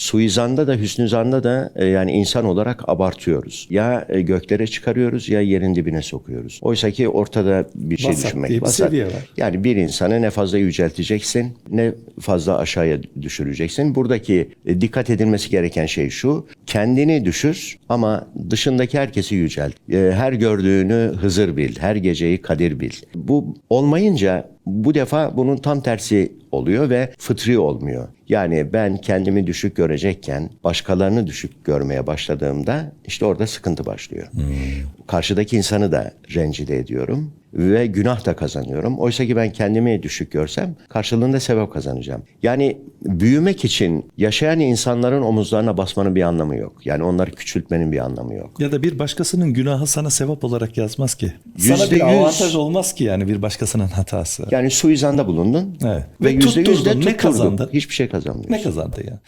suizanda da hüsnü zanda da e, yani insan olarak abartıyoruz. Ya e, göklere çıkarıyoruz ya yerin dibine sokuyoruz. Oysa ki ortada bir şey Vasat düşünmek. diye bir Vasat. seviye var. Yani bir insanı ne fazla yücelteceksin ne fazla aşağıya düşüreceksin. Buradaki e, dikkat edilmesi gereken şey şu. Kendini düşür ama dışındaki herkesi yücelt. E, Her gördüğünü Hızır bil, her geceyi Kadir bil. Bu olmayınca bu defa bunun tam tersi oluyor ve fıtri olmuyor. Yani ben kendimi düşük görecekken başkalarını düşük görmeye başladığımda işte orada sıkıntı başlıyor. Karşıdaki insanı da rencide ediyorum ve günah da kazanıyorum. Oysa ki ben kendimi düşük görsem karşılığında sevap kazanacağım. Yani büyümek için yaşayan insanların omuzlarına basmanın bir anlamı yok. Yani onları küçültmenin bir anlamı yok. Ya da bir başkasının günahı sana sevap olarak yazmaz ki. Yüzde sana bir avantaj olmaz ki yani bir başkasının hatası. Yani suizanda bulundun Evet. ve Ve yüzde yüz de tutturdun. Ne tutturdun. kazandın? Hiçbir şey kazanmıyorsun. Ne kazandı ya?